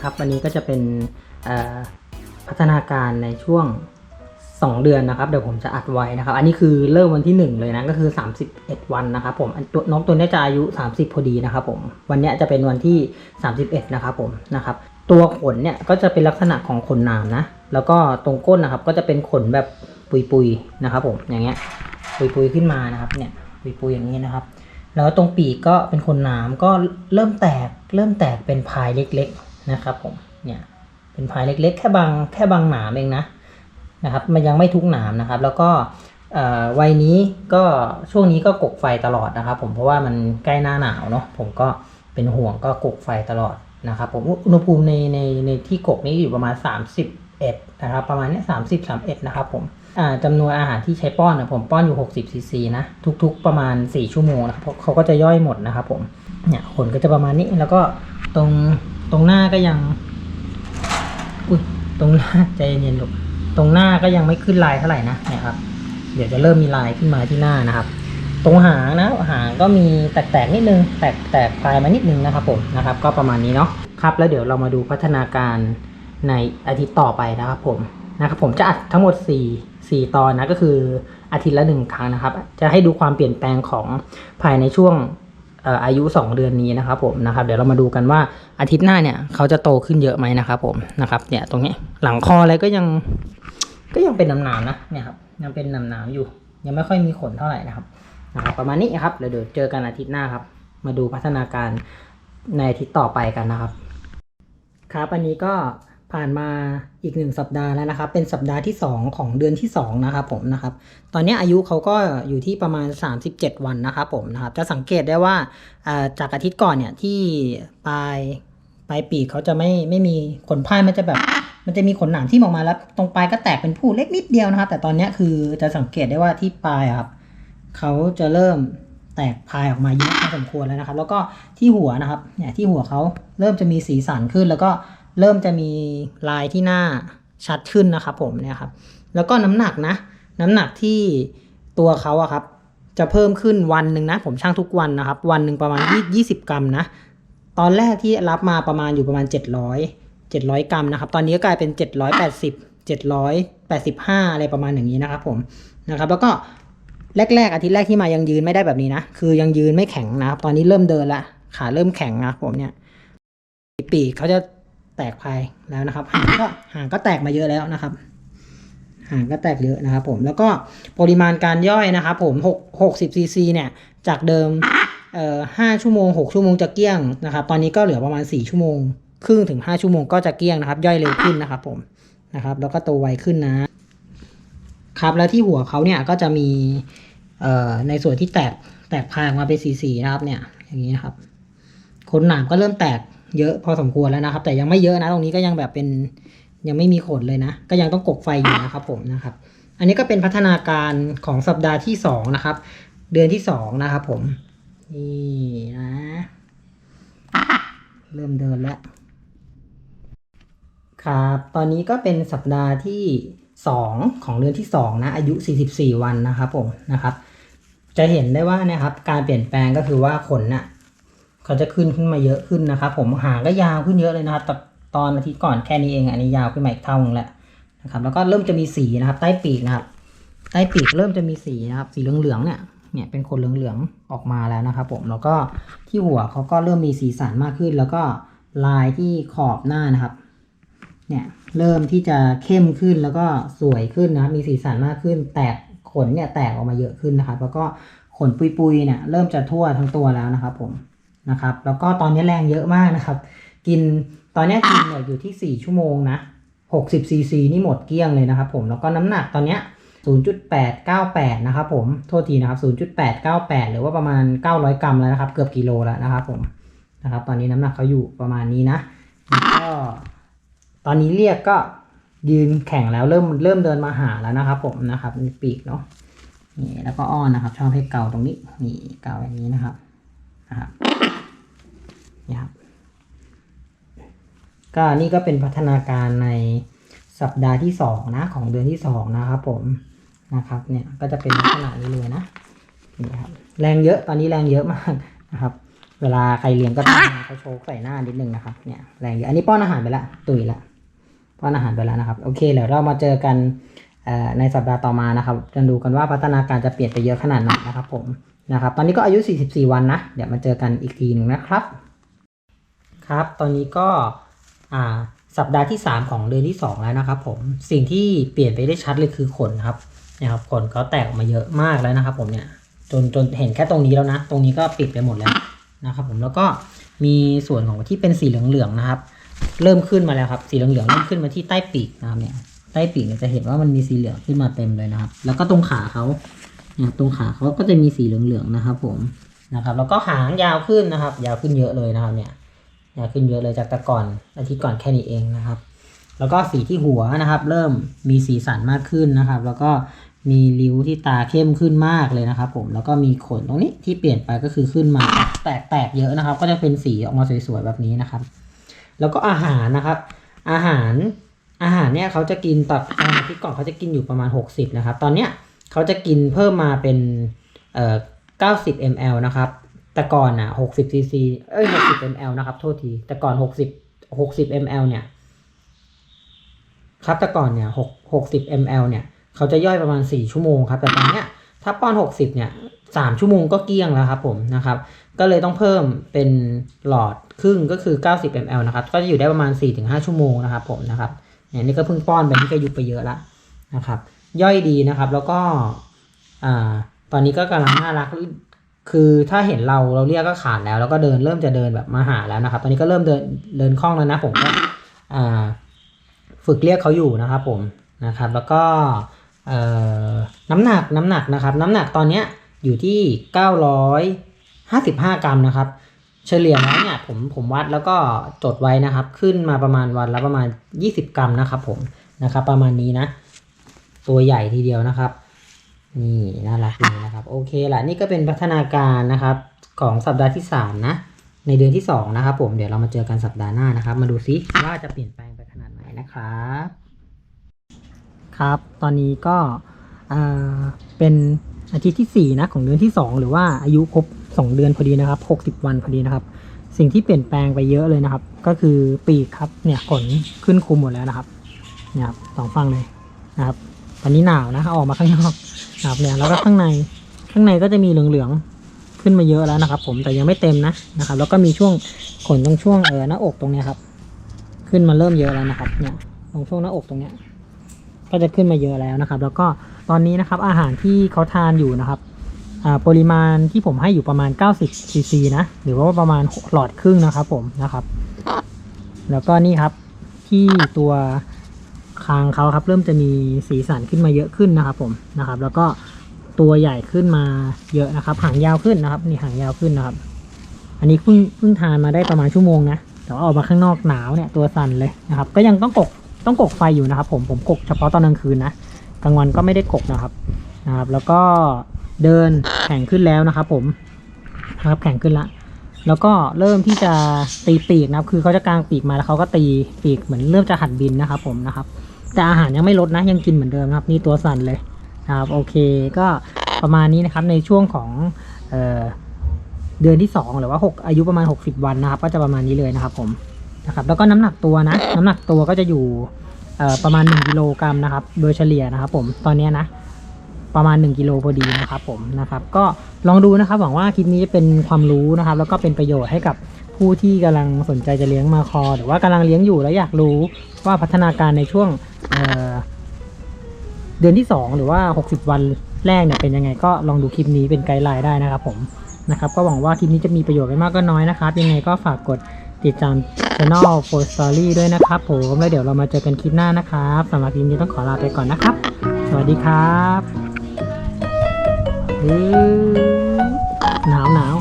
ครับ วันนี้ก็จะเป็นพัฒนาการในช่วง 2 เดือนนะครับ เดี๋ยวผมจะอัดไว้นะครับ อันนี้คือเริ่มวันที่ 1 เลยนะ ก็คือ 31 วันนะครับผมนตัวน้องตัวนี้จะอายุ 30 พอดีนะครับผม วันนี้จะเป็นวันที่ 31 นะครับผมนะครับ ตัวขนเนี่ยก็จะเป็นลักษณะของขนหนามนะ แล้วก็ตรงก้นนะครับ ก็จะเป็นขนแบบปุยๆนะครับ ผม อย่างเงี้ย ปุยๆขึ้นมานะครับ เนี่ย ปุยๆอย่างนี้นะครับแล้วตรงปีกก็เป็นขนหนามก็เริ่มแตกเริ่มแตกเป็นพายเล็ก นะครับผมเนี่ยเป็นพายเล็กๆ แค่บางแค่บางหนามเองนะนะครับมันยังไม่ทุกหนามนะครับ แล้วก็วัยนี้ก็ช่วงนี้ก็กกไฟตลอดนะครับผมเพราะว่ามันใกล้หน้าหนาวเนาะผมก็เป็นห่วงก็กกไฟตลอดนะครับผมอุณหภูมิในในในที่กกนี้อยู่ประมาณ 31นะครับประมาณนี้สามสิบสามเอ็ดนะครับผมอ่าจำนวนอาหารที่ใช้ป้อนนะผมป้อนอยู่ 60ซีซีนะทุกๆประมาณ 4 ชั่วโมงนะครับเพราะเขาก็จะย่อยหมดนะครับผมเนี่ยขนก็จะประมาณนี้แล้วก็ตรง ตรงหน้าก็ยังอุ้ยตรงหน้าใจเย็นๆลูกตรงหน้าก็ยังไม่ขึ้นลายเท่าไหร่นะเนี่ยครับ เดี๋ยวจะเริ่มมีลายขึ้นมาที่หน้านะครับ ตรงหางนะหางก็มีแตกๆนิดนึง แตกแตกปลายมานิดนึงนะครับผมนะครับ ก็ประมาณนี้เนาะครับ แล้วเดี๋ยวเรามาดูพัฒนาการในอาทิตย์ต่อไปนะครับผมนะครับผมจะอัดทั้งหมด 4 4 ตอนนะก็คืออาทิตย์ละหนึ่งครั้งนะครับ จะให้ดูความเปลี่ยนแปลงของภายในช่วง อายุ 2 เดือนนี้นะครับผมนะครับเดี๋ยวเรามาดูกันว่าอาทิตย์หน้าเนี่ยเขาจะโตขึ้นเยอะไหมนะครับผมนะครับเนี่ยตรงนี้หลังคออะไรก็ยังก็ยังเป็นหนามๆนะเนี่ยครับยังเป็นหนามๆอยู่ ยังไม่ค่อยมีขนเท่าไหร่นะครับนะครับประมาณนี้ครับเดี๋ยวเจอกันอาทิตย์หน้าครับ มาดูพัฒนาการในอาทิตย์ต่อไปกันนะครับครับอันนี้ก็ ผ่านมาอีกหนึ่งสัปดาห์แล้วนะครับ เป็นสัปดาห์ที่ 2 ของเดือนที่ 2 นะครับผมนะครับ ตอนนี้อายุเขาก็อยู่ที่ประมาณ 37 วันนะครับผมนะครับ จะสังเกตได้ว่าจากอาทิตย์ก่อนเนี่ยที่ปลายปลายปีกเขาจะไม่ไม่มีขนพายมันจะแบบ มันจะมีขนหนามที่ออกมาแล้วตรงปลายก็แตกเป็นผู้เล็กนิดเดียวนะครับ แต่ตอนนี้คือจะสังเกตได้ว่าที่ปลายครับเขาจะเริ่มแตกพายออกมาเยอะพอสมควรแล้วนะครับ แล้วก็ที่หัวนะครับเนี่ยที่หัวเขาเริ่มจะมีสีสันขึ้นแล้วก็ เริ่มจะมีลายที่หน้าชัดขึ้นนะครับผมเนี่ยครับ แล้วก็น้ำหนักนะ น้ำหนักที่ตัวเขาอะครับ จะเพิ่มขึ้นวันหนึ่งนะ ผมช่างทุกวันนะครับ วันหนึ่งประมาณยี่สิบกรัมนะ ตอนแรกที่รับมาประมาณอยู่ประมาณ 700 700 กรัมนะครับ ตอนนี้ก็กลายเป็น 780 785 อะไรประมาณอย่างนี้นะครับผมนะครับ แล้วก็แรกๆอาทิตย์แรกที่มายังยืนไม่ได้แบบนี้นะ คือยังยืนไม่แข็งนะครับ ตอนนี้เริ่มเดินละ ขาเริ่มแข็งนะครับผมเนี่ย ปีกเขาจะ แตกภายแล้วนะครับหางก็หางก็แตกมาเยอะแล้วนะครับ หางก็แตกเยอะนะครับ ผมแล้วก็ปริมาณการย่อยนะครับ ผม6 60ซีซีเนี่ยจากเดิมเอ่อ5ชั่วโมง 6 ชั่วโมงจะเกลี้ยงนะครับ ตอนนี้ก็เหลือประมาณ 4 ชั่วโมง ครึ่งถึง 5 ชั่วโมงก็จะเกลี้ยงนะครับ ย่อยเร็วขึ้นนะครับ ผมนะครับ แล้วก็โตไวขึ้นนะครับแล้วที่หัวเขาเนี่ยก็จะมีเอ่อในส่วนที่แตกแตกพายออกมาเป็นสีๆนะครับเนี่ยอย่างนี้นะครับขนหนามก็เริ่มแตก เยอะพอสมควรแล้วนะครับ แต่ยังไม่เยอะนะตรงนี้ก็ยังแบบเป็นยังไม่มีขนเลยนะ ก็ยังต้องกกไฟอยู่นะครับผมนะครับ อันนี้ก็เป็นพัฒนาการของสัปดาห์ที่สองนะครับ เดือนที่สองนะครับผมนี่นะ เริ่มเดินแล้วครับ ตอนนี้ก็เป็นสัปดาห์ที่2ของเดือนที่2นะอายุ 44 วันนะครับผมนะครับ จะเห็นได้ว่านะครับ การเปลี่ยนแปลงก็คือว่าขนน่ะ ขาจะขึ้นขึ้นมาเยอะขึ้นนะครับ ผมหางก็ยาวขึ้นเยอะเลยนะครับตตอนอาทิตย์ก่อนแค่นี้เองอันนี้ยาวขึ้นมาอีกเท่านึงแล้วนะครับ แล้วก็เริ่มจะมีสีนะครับ ใต้ปีกนะครับ ใต้ปีกเริ่มจะมีสีนะครับ สีเหลืองๆเนี่ยเนี่ยเป็นขนเหลืองๆออกมาแล้วนะครับ ผมแล้วก็ที่หัวเขาก็เริ่มมีสีสันมากขึ้น แล้วก็ลายที่ขอบหน้านะครับ เนี่ยเริ่มที่จะเข้มขึ้นแล้วก็สวยขึ้นนะมีสีสันมากขึ้น แตกขนเนี่ยแตกออกมาเยอะขึ้นนะครับ แล้วก็ขนปุยๆเนี่ยเริ่มจะทั่วทั้งตัวแล้วนะครับ ผม นะครับ แล้วก็ตอนนี้แรงเยอะมากนะครับ กินตอนนี้กินเนี่ยอยู่ที่ 4 ชั่วโมงนะ60ซีซีนี่หมดเกลี้ยงเลยนะครับผมแล้วก็น้ำหนักตอนเนี้ย0.898 นะครับผม โทษทีนะครับ 0.898 หรือว่าประมาณ 900 กรัมแล้วนะครับ เกือบกิโลแล้วนะครับผม นะครับ ตอนนี้น้ำหนักเขาอยู่ประมาณนี้นะแล้วก็ ตอนนี้เรียกก็ยืนแข่งแล้วเริ่มเริ่มเดินมาหาแล้วนะครับ ผมนะครับมีปีกเนาะ นี่แล้วก็อ้อนนะครับ ชอบให้เกาตรงนี้ นี่เกาอย่างนี้นะครับ นะครับ นี่ครับก็นี่ก็เป็นพัฒนาการในสัปดาห์ที่สองนะของเดือนที่สองนะครับผมนะครับเนี่ยก็จะเป็นลักษณะนี้เลยนะนี่ครับแรงเยอะตอนนี้แรงเยอะมากนะครับ เวลาใครเลี้ยงก็ต้องให้เขาโชกใส่หน้านิดนึงนะครับเนี่ยแรงเยอะอันนี้ป้อนอาหารไปละตุยละป้อนอาหารไปแล้วนะครับ โอเคเดี๋ยวเรามาเจอกันเอ่อในสัปดาห์ต่อมานะครับจะดูกันว่าพัฒนาการจะเปลี่ยนไปเยอะขนาดไหนนะครับผมนะครับ ตอนนี้ก็อายุ 44 วันนะ เดี๋ยวมาเจอกันอีกทีหนึ่งนะครับ ครับ ตอนนี้ก็สัปดาห์ที่ 3 ของเดือนที่ 2 แล้วนะครับ ผมสิ่งที่เปลี่ยนไปได้ชัดเลยคือขนครับนี่ยครับขนเขาแตกออกมาเยอะมากแล้วนะครับ ผมเนี่ยจนจนเห็นแค่ตรงนี้แล้วนะ ตรงนี้ก็ปิดไปหมดแล้วนะครับ ผมแล้วก็มีส่วนของที่เป็นสีเหลืองๆนะครับ เริ่มขึ้นมาแล้วครับ สีเหลืองๆเริ่มขึ้นมาที่ใต้ปีกนะครับเนี่ยใต้ปีกเนี่ยจะเห็นว่ามันมีสีเหลืองขึ้นมาเต็มเลยนะครับ แล้วก็ตรงขาเขาเนี่ยตรงขาเขาก็จะมีสีเหลืองๆนะครับ ผมนะครับ แล้วก็หางยาวขึ้นนะครับ ยาวขึ้นเยอะเลยนะครับเนี่ย ยาวขึ้นเยอะเลยจากแต่ก่อนอาทิตย์ก่อนแค่นี้เองนะครับ แล้วก็สีที่หัวนะครับ เริ่มมีสีสันมากขึ้นนะครับ แล้วก็มีริ้วที่ตาเข้มขึ้นมากเลยนะครับ ผมแล้วก็มีขนตรงนี้ที่เปลี่ยนไปก็คือขึ้นมาแตกแตกเยอะนะครับ ก็จะเป็นสีออกมาสวยๆแบบนี้นะครับ แล้วก็อาหารนะครับ อาหารอาหารเนี่ยเขาจะกินตับตอนอาที่ก่อนเขาจะกินอยู่ประมาณ 60 นะครับ ตอนเนี้ยเขาจะกินเพิ่มมาเป็นเอ่อ90 ml นะครับ แต่ก่อนอะ60 cc เอ้ย60 ml นะครับ โทษที แต่ก่อน60 60 ml เนี่ย ครับ แต่ก่อนเนี่ย6 60 ml เนี่ย เขาจะย่อยประมาณ4ชั่วโมงครับ แต่ตอนเนี้ย ถ้าป้อน60เนี่ย3ชั่วโมงก็เกลี้ยงแล้วครับผมนะครับ ก็เลยต้องเพิ่มเป็นหลอดครึ่งก็คือ 90 ml นะครับ ก็จะอยู่ได้ประมาณ 4-5 ชั่วโมงนะครับผมนะครับเนี่ยนี่ก็เพิ่งป้อนไปนี่ก็ยุบไปเยอะล้วนะครับ ย่อยดีนะครับ แล้วก็ อ่า ตอนนี้ก็กำลังน่ารัก คือถ้าเห็นเราเราเรียกก็ขาดแล้ว แล้วก็เดินเริ่มจะเดินแบบมาหาแล้วนะครับ ตอนนี้ก็เริ่มเดินเดินคล่องแล้วนะผมก็ฝึกเรียกเขาอยู่นะครับผมนะครับ แล้วก็น้ำหนักน้ำหนักนะครับ น้ำหนักตอนนี้อยู่ที่ 955 กรัมนะครับ เฉลี่ยแล้วเนี่ยผมผมวัดแล้วก็จดไว้นะครับ ขึ้นมาประมาณวันละประมาณ 20 กรัมนะครับ ผมนะครับ ประมาณนี้นะ ตัวใหญ่ทีเดียวนะครับ นี่น่ารักดีนะครับ โอเคละนี่ก็เป็นพัฒนาการนะครับของสัปดาห์ที่ 3 นะ ในเดือนที่ 2 นะครับผมเดี๋ยวเรามาเจอกันสัปดาห์หน้านะครับ มาดูซิว่าจะเปลี่ยนแปลงไปขนาดไหนนะครับครับ ตอนนี้ก็เอ่อเป็นอาทิตย์ที่ 4 นะ ของเดือนที่ 2 หรือว่าอายุครบ 2 เดือนพอดีนะครับ 60 วันพอดีนะครับ สิ่งที่เปลี่ยนแปลงไปเยอะเลยนะครับ ก็คือปีกครับเนี่ยขนขึ้นคุมหมดแล้วนะครับเนี่ยครับสองฝั่งเลยนะครับ อนนี้หนาวนะเอออกมาข้างนอกหนะครับเนี่ยแล้วก็ข้างในข้างในก็จะมีเหลืองๆขึ้นมาเยอะแล้วนะครับ ผมแต่ยังไม่เต็มนะนะครับ แล้วก็มีช่วงขนตรงช่วงเออหน้าอกตรงเนี้ยครับ ขึ้นมาเริ่มเยอะแล้วนะครับ เนี่ยตรงช่วงหน้าอกตรงเนี้ยก็จะขึ้นมาเยอะแล้วนะครับ แล้วก็ตอนนี้นะครับอาหารที่เขาทานอยู่นะครับอ่าปริมาณที่ผมให้อยู่ประมาณ 90ซีซีนะ หรือว่าประมาณหลอดครึ่งนะครับผมนะครับ แล้วก็นี่ครับที่ตัว คางเขาครับ เริ่มจะมีสีสันขึ้นมาเยอะขึ้นนะครับ ผมนะครับ แล้วก็ตัวใหญ่ขึ้นมาเยอะนะครับ หางยาวขึ้นนะครับ นี่หางยาวขึ้นนะครับ อันนี้เพิ่งเพิ่งทานมาได้ประมาณชั่วโมงนะแต่ว่าออกมาข้างนอกหนาวเนี่ยตัวสั่นเลยนะครับ ก็ยังต้องกกต้องกกไฟอยู่นะครับ ผมผมกกเฉพาะตอนกลางคืนนะกลางวันก็ไม่ได้กกนะครับนะครับ แล้วก็เดินแข็งขึ้นแล้วนะครับ ผมนะครับแข็งขึ้นละแล้วก็เริ่มที่จะตีปีกนะครับ คือเขาจะกางปีกมาแล้วเขาก็ตีปีกเหมือนเริ่มจะหัดบินนะครับ ผมนะครับ แต่อาหารยังไม่ลดนะยังกินเหมือนเดิมครับนี่ตัวสั่นเลยนะครับโอเคก็ประมาณนี้นะครับในช่วงของเออเดือนที่ 2 หรือว่า 6 อายุประมาณ 60 วันนะครับ ก็จะประมาณนี้เลยนะครับผมนะครับแล้วก็น้ำหนักตัวนะ น้ำหนักตัวก็จะอยู่ประมาณ 1กิโลกรัมนะครับ โดยเฉลี่ยนะครับผมตอนนี้นะประมาณ 1กิโลพอดีนะครับผมนะครับ ก็ลองดูนะครับหวังว่าคลิปนี้จะเป็นความรู้นะครับ แล้วก็เป็นประโยชน์ให้กับ ผู้ที่กำลังสนใจจะเลี้ยงมาคอ หรือว่ากำลังเลี้ยงอยู่แล้วอยากรู้ว่าพัฒนาการในช่วงเเดือนที่ 2 หรือว่า 60 วันแรกเนี่ยเป็นยังไงก็ลองดูคลิปนี้เป็นไกด์ไลน์ได้นะครับผมนะครับก็หวังว่าคลิปนี้จะมีประโยชน์ไม่มากก็น้อยนะครับ ยังไงก็ฝากกดติดตาม channel f o r Story ด้วยนะครับผมแล้วเดี๋ยวเรามาเจอกันคลิปหน้านะครับสำหรับคลิปนี้ต้องขอลาไปก่อนนะครับ สวัสดีครับหนาวหนาว